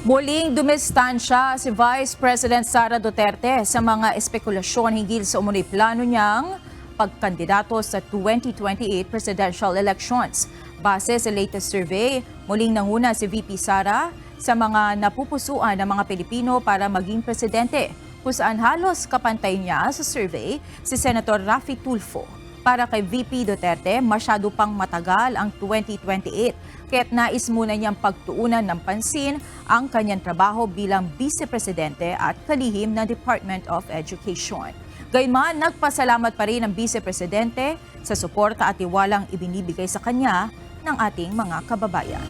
Muling dumistansya si Vice President Sara Duterte sa mga espekulasyon hinggil sa umunoy plano niyang pagkandidato sa 2028 presidential elections. Base sa latest survey, muling nanguna si VP Sara sa mga napupusuan ng mga Pilipino para maging presidente, kung saan halos kapantay niya sa survey si Senator Rafi Tulfo. Para kay VP Duterte, masyado pang matagal ang 2028 kaya't nais muna niyang pagtuunan ng pansin ang kanyang trabaho bilang vice-presidente at kalihim ng Department of Education. Gayman, nagpasalamat pa rin ang vice-presidente sa suporta at tiwalang ibinibigay sa kanya ng ating mga kababayan.